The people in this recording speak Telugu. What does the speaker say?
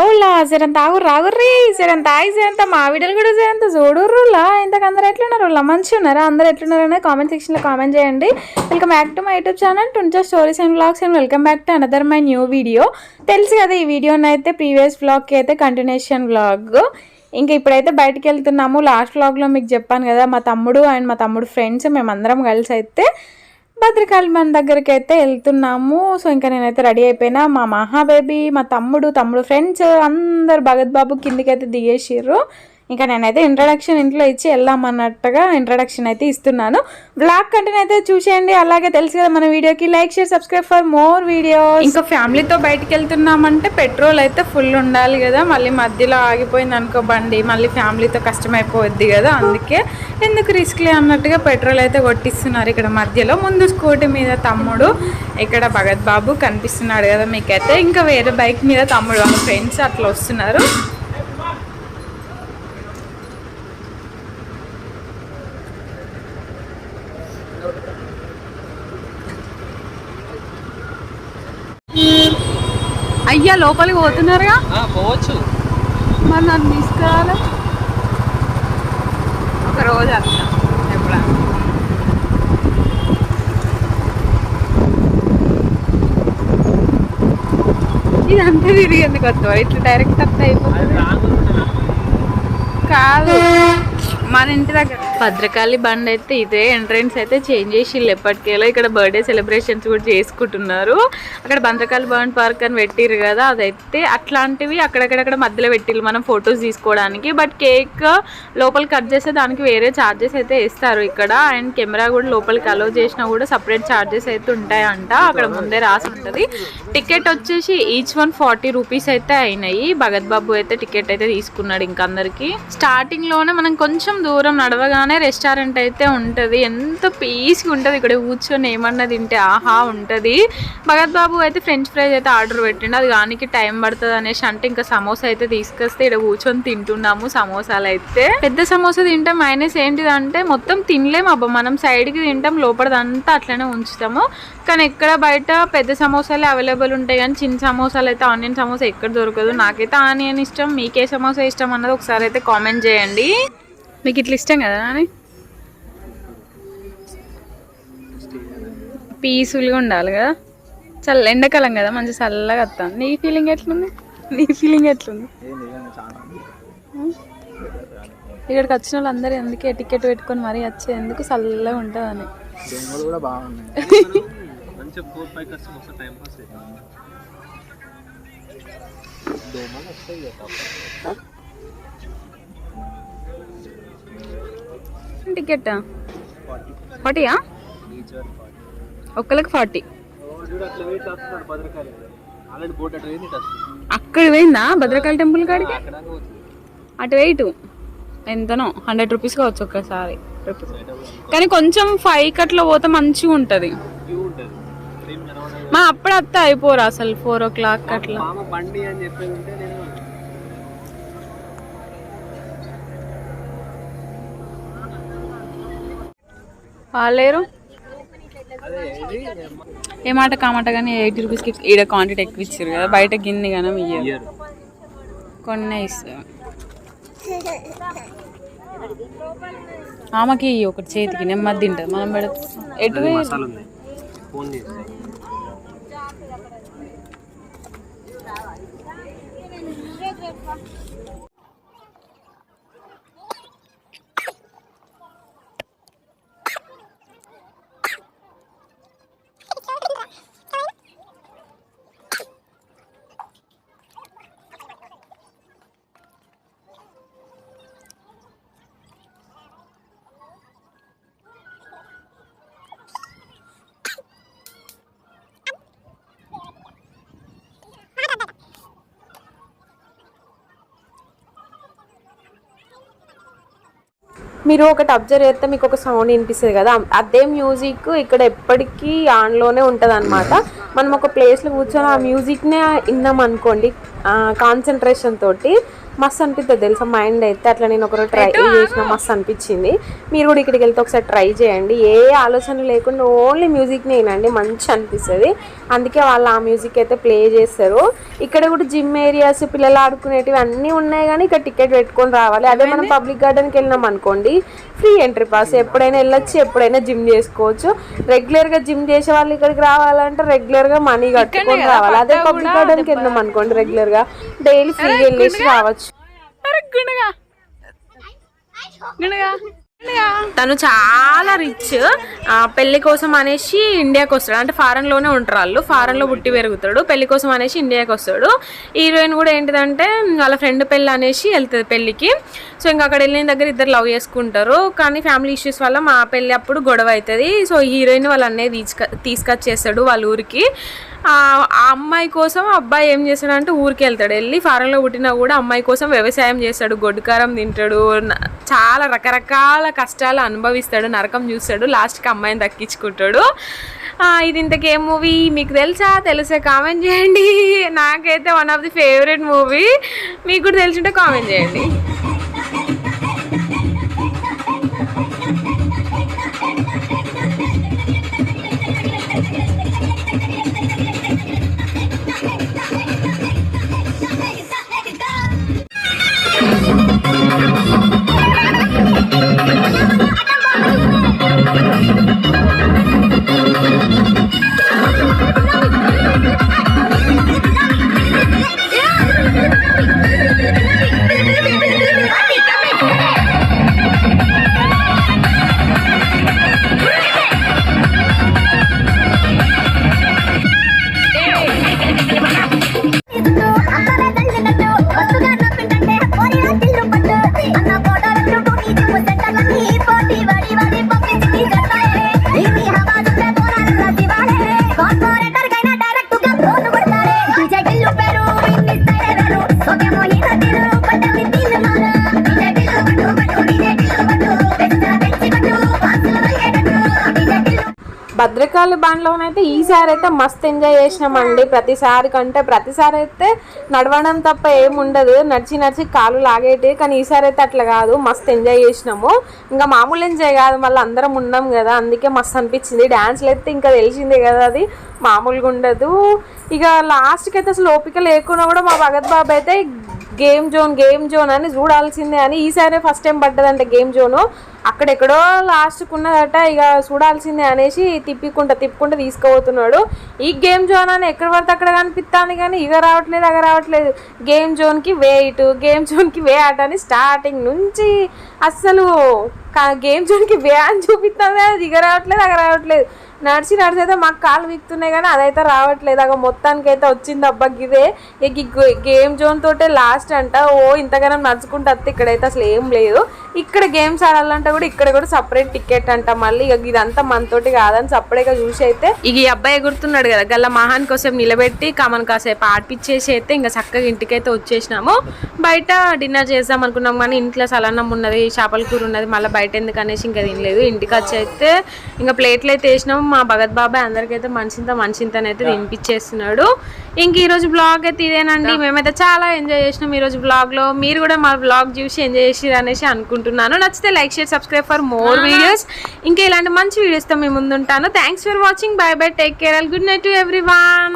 ఓలా జరంత ఆగు రాగుర్రి జరంత ఆగి జరంత మా వీడియోలు కూడా జరంత చూడుర్రులా ఇంతకు అందరు ఎట్లున్నారు? మంచి మంచిగా ఉన్నారా అందరు ఎట్లున్నారు అనేది కామెంట్ సెక్షన్లో కామెంట్ చేయండి. Welcome back to my YouTube channel టుంచా stories and blogs and welcome back to another my new video తెలుసు కదా ఈ వీడియోని అయితే ప్రీవియస్ బ్లాగ్కి అయితే కంటిన్యూషన్ బ్లాగ్ ఇంకా ఇప్పుడైతే బయటకు వెళ్తున్నాము లాస్ట్ బ్లాగ్లో మీకు చెప్పాను కదా మా తమ్ముడు అండ్ మా తమ్ముడు ఫ్రెండ్స్ మేమందరం కలిసి అయితే భద్రకాళి మన దగ్గరికి అయితే వెళ్తున్నాము. సో ఇంకా నేనైతే రెడీ అయిపోయినా. మా మహా బేబీ మా తమ్ముడు తమ్ముడు ఫ్రెండ్స్ అందరు భగత్ బాబు కిందికి అయితే దిగేసిర్రు. ఇంకా నేనైతే ఇంట్రడక్షన్ ఇంట్లో ఇచ్చి వెళ్దామన్నట్టుగా ఇంట్రడక్షన్ అయితే ఇస్తున్నాను. బ్లాగ్ కంటెంట్ అయితే చూసేయండి. అలాగే తెలుసు కదా మన వీడియోకి. Like share subscribe for more video ఇంకా ఫ్యామిలీతో బయటకు వెళ్తున్నామంటే పెట్రోల్ అయితే ఫుల్ ఉండాలి కదా. మళ్ళీ మధ్యలో ఆగిపోయింది అనుకో బండి. మళ్ళీ ఫ్యామిలీతో కష్టమైపోద్ది కదా. అందుకే ఎందుకు రిస్క్లే అన్నట్టుగా పెట్రోల్ అయితే కొట్టిస్తున్నారు ఇక్కడ మధ్యలో. ముందు స్కూటీ మీద తమ్ముడు ఇక్కడ భగత్ బాబు కనిపిస్తున్నాడు కదా మీకైతే. ఇంకా వేరే బైక్ మీద తమ్ముడు వాళ్ళ ఫ్రెండ్స్ అట్లా వస్తున్నారు. అయ్యా లోపలికి పోతున్నారుగా? పోవచ్చు. మరి నన్ను తీసుకురావాలి? ఒక రోజు అట్లా ఎప్పుడా? ఇదంతా తిరిగి ఎందుకు వస్తావు? ఇట్లా డైరెక్ట్ అత్త అయిపోతుంది. కాదు మన ఇంటి దగ్గర భద్రకాళి బండ్ అయితే ఇదే ఎంట్రన్స్ అయితే చేంజ్ చేసి ఎప్పటికేలా. ఇక్కడ బర్త్డే సెలబ్రేషన్స్ కూడా చేసుకుంటున్నారు. అక్కడ భద్రకాళి బండ్ పార్క్ అని పెట్టిర్రు కదా అదైతే అట్లాంటివి అక్కడక్కడక్కడ మధ్యలో పెట్టిర్రు మనం ఫొటోస్ తీసుకోవడానికి. బట్ కేక్ లోపల కట్ చేస్తే దానికి వేరే ఛార్జెస్ అయితే ఇస్తారు ఇక్కడ. అండ్ కెమెరా కూడా లోపలికి అలో చేసినా కూడా సపరేట్ ఛార్జెస్ అయితే ఉంటాయంట. అక్కడ ముందే రాసి ఉంటుంది. టికెట్ వచ్చేసి ఈచ్ వన్ ఫార్టీ రూపీస్ అయితే అయినాయి. భగత్ బాబు అయితే టికెట్ అయితే తీసుకున్నాడు ఇంకా అందరికి స్టార్టింగ్లోనే మనం కొంచెం దూరం నడవగానే రెస్టారెంట్ అయితే ఉంటుంది. ఎంత పీస్గా ఉంటుంది. ఇక్కడ కూర్చొని ఏమన్నా తింటే ఆహా ఉంటుంది. భగత్ బాబు అయితే ఫ్రెంచ్ ఫ్రైస్ అయితే ఆర్డర్ పెట్టిండు. అది దానికి టైం పడుతుంది అనేసి అంటే ఇంకా సమోసా అయితే తీసుకొస్తే ఇక్కడ కూర్చొని తింటున్నాము సమోసాలు అయితే. పెద్ద సమోసా తింటాం మైనస్ ఏంటిది అంటే మొత్తం తినలేము అబ్బా. మనం సైడ్కి తింటాం లోపలదంతా అట్లనే ఉంచుతాము. కానీ ఎక్కడ బయట పెద్ద సమోసాలు అవైలబుల్ ఉంటాయి కానీ చిన్న సమోసాలు అయితే ఆనియన్ సమోసా ఎక్కడ దొరకదు. నాకైతే ఆనియన్ ఇష్టం మీకే సమోసా ఇష్టం అన్నది ఒకసారి అయితే కామెంట్ చేయండి. మీకు ఇట్లా ఇష్టం కదా అని పీస్ఫుల్గా ఉండాలి కదా. చల్ల ఎండాకాలం కదా మంచి చల్లగా వస్తాను నీ ఫీలింగ్ ఎట్లుంది? నీ ఫీలింగ్ ఎట్లుంది? ఇక్కడికి వచ్చిన వాళ్ళందరూ అందుకే టికెట్ పెట్టుకొని మరీ వచ్చే ఎందుకు చల్లగా ఉంటుందని? దొంగలు బోట్ అట్లా వెయిట్ వస్తుంది అక్కడ పోయిందా? భద్రకాళి టెంపుల్ కాడికి? అటు వెయిట్. ఎంతనో? హండ్రెడ్ రూపీస్ కావచ్చు ఒక్కసారి. కానీ కొంచెం ఫైవ్ అట్లా పోతే మంచిగా ఉంటుంది. మా అప్పుడు అత్త అయిపోరు అసలు ఫోర్ ఓ క్లాక్ అట్లా. బండి అని వాళ్ళేరు ఏ మాట కామాట కానీ ఎయిటీ రూపీస్కి ఈడ క్వాంటిటీ ఎక్కువ ఇచ్చారు కదా బయట గిన్నె కానీ ఇయ్యరు. కొన్ని ఇస్తారు. ఆమెకి ఒకటి చేతికి నెమ్మది తింటుంది. మనం పెడితే ఎటు ఫోన్ మీరు ఒకటి అబ్జర్వ్ చేస్తే మీకు ఒక సౌండ్ వినిపిస్తుంది కదా. అదే మ్యూజిక్ ఇక్కడ ఎప్పటికీ ఆన్లోనే ఉంటుంది అనమాట మనం ఒక ప్లేస్లో కూర్చొని ఆ మ్యూజిక్నే విన్నాం అనుకోండి కాన్సన్ట్రేషన్ తోటి మస్తు అనిపిస్తుంది తెలుసా? మైండ్ అయితే అట్లా నేను ఒకరోజు ట్రై చేసిన మస్తు అనిపించింది. మీరు కూడా ఇక్కడికి వెళ్తే ఒకసారి ట్రై చేయండి. ఏ ఆలోచన లేకుండా ఓన్లీ మ్యూజిక్ నేనండి మంచి అనిపిస్తుంది. అందుకే వాళ్ళు ఆ మ్యూజిక్ అయితే ప్లే చేస్తారు. ఇక్కడ కూడా జిమ్ ఏరియాస్ పిల్లలు ఆడుకునేటివి అన్నీ ఉన్నాయి కానీ ఇక్కడ టికెట్ పెట్టుకొని రావాలి. అదే మనం పబ్లిక్ గార్డెన్కి వెళ్ళినాం అనుకోండి ఫ్రీ ఎంట్రీ పాస్ ఎప్పుడైనా వెళ్ళొచ్చు ఎప్పుడైనా జిమ్ చేసుకోవచ్చు. రెగ్యులర్గా జిమ్ చేసే వాళ్ళు ఇక్కడికి రావాలంటే రెగ్యులర్గా మనీ కట్టుకొని రావాలి. అదే పబ్లిక్ గార్డెన్కి వెళ్ళినాం అనుకోండి రెగ్యులర్గా. డైలీ ఫ్రీ వెళ్ళేసి రావచ్చు. ਗੁਣਗਾ। ਗੁਣਗਾ। తను చాలా రిచ్ పెళ్ళి కోసం అనేసి ఇండియాకి వస్తాడు. అంటే ఫారెన్లోనే ఉంటారు వాళ్ళు. ఫారెన్లో పుట్టి పెరుగుతాడు. పెళ్ళి కోసం అనేసి ఇండియాకి వస్తాడు. హీరోయిన్ కూడా ఏంటిదంటే వాళ్ళ ఫ్రెండ్ పెళ్ళి అనేసి వెళ్తుంది పెళ్ళికి. సో ఇంకా అక్కడ వెళ్ళిన దగ్గర ఇద్దరు లవ్ చేసుకుంటారు. కానీ ఫ్యామిలీ ఇష్యూస్ వల్ల మా పెళ్ళి అప్పుడు గొడవ అవుతుంది సో హీరోయిన్ వాళ్ళ అన్నయ్య తీసుక తీసుకొచ్చేస్తాడు వాళ్ళ ఊరికి. ఆ అమ్మాయి కోసం అబ్బాయి ఏం చేస్తాడంటే ఊరికి వెళ్తాడు. వెళ్ళి ఫారెన్లో పుట్టినా కూడా అమ్మాయి కోసం వ్యవసాయం చేస్తాడు. గొడ్డుకారం తింటాడు. చాలా రకరకాల కష్టాలు అనుభవిస్తాడు నరకం చూస్తాడు లాస్ట్కి అమ్మాయిని దక్కించుకుంటాడు. ఇది ఇంతకే మూవీ? మీకు తెలుసా? తెలిసే? కామెంట్ చేయండి. నాకైతే one of the favourite movie మీకు కూడా తెలిసింటే కామెంట్ చేయండి. భద్రకాళి బాండ్లోనైతే ఈసారి అయితే మస్తు ఎంజాయ్ చేసినామండి. ప్రతిసారి కంటే ప్రతిసారి అయితే నడవడం తప్ప ఏముండదు నడిచి నడిచి కాలు లాగేటి కానీ ఈసారి అయితే అట్లా కాదు. మస్తు ఎంజాయ్ చేసినాము. ఇంకా మామూలు ఎంజాయ్ కాదు. మళ్ళీ అందరం ఉన్నాం కదా. అందుకే మస్తు అనిపించింది. డ్యాన్స్లు అయితే ఇంకా తెలిసిందే కదా అది. మామూలుగా ఉండదు. ఇక లాస్ట్కి అయితే అసలు ఓపిక లేకుండా కూడా మా భగత్ బాబు అయితే గేమ్ జోన్ గేమ్ జోన్ అని చూడాల్సిందే అని ఈసారి ఫస్ట్ టైం పడ్డదంట గేమ్ జోను. అక్కడెక్కడో లాస్ట్కి ఉన్నదట ఇక చూడాల్సిందే అనేసి తిప్పికుంటా తిప్పుకుంటా తీసుకుపోతున్నాడు. ఈ గేమ్ జోన్ అని ఎక్కడ పడితే అక్కడ కనిపిస్తాను కానీ ఇక రావట్లేదు అగ రావట్లేదు. గేమ్ జోన్కి వే ఇటు గేమ్ జోన్కి వే అట అని స్టార్టింగ్ నుంచి అస్సలు గేమ్ జోన్కి వే అని చూపిస్తుంది అది ఇక రావట్లేదు అక్కడ రావట్లేదు. నడిచి నడిచి అయితే మాకు కాలు విక్తున్నాయి కానీ అదైతే రావట్లేదు. అగ మొత్తానికి అయితే వచ్చింది అబ్బా గిదే ఇక గేమ్ జోన్ తోటే లాస్ట్ అంట. ఓ ఇంతగానం నడుచుకుంటే వస్తే ఇక్కడైతే అసలు ఏం లేదు. ఇక్కడ గేమ్స్ ఆడాలంటే కూడా ఇక్కడ కూడా సపరేట్ టికెట్ అంట మళ్ళీ. ఇక ఇదంతా మనతోటి కాదని సపరేట్గా చూసి అయితే. ఇక ఈ అబ్బాయి ఎగురుతున్నాడు కదా గల్ల మహాన్ కోసం నిలబెట్టి కామన్ కాసేపు ఆడిపిచ్చేసి అయితే ఇంకా చక్కగా ఇంటికైతే వచ్చేసినాము. బయట డిన్నర్ చేద్దాం అనుకున్నాం కానీ ఇంట్లో సలన్నం ఉన్నది చేపల కూర ఉన్నది మళ్ళీ బయట ఎందుకు అనేసి ఇంకా తినలేదు. ఇంటికి వచ్చి అయితే ఇంకా ప్లేట్లు అయితే వేసినాము మా భగత్ బాబాయ్ అందరికైతే మనిషింత మనిషింతనైతే తినిపించేస్తున్నాడు ఇంక ఈ రోజు బ్లాగ్ అయితే ఇదేనండి. మేమైతే చాలా ఎంజాయ్ చేసినాం ఈ రోజు బ్లాగ్లో. మీరు కూడా మా బ్లాగ్ చూసి ఎంజాయ్ చేసి అనేసి అనుకుంటున్నాను. నచ్చితే like share subscribe for more videos ఇంకా ఇలాంటి మంచి వీడియోస్తో మేము ముందుంటాను. Thanks for watching bye bye take care good night to every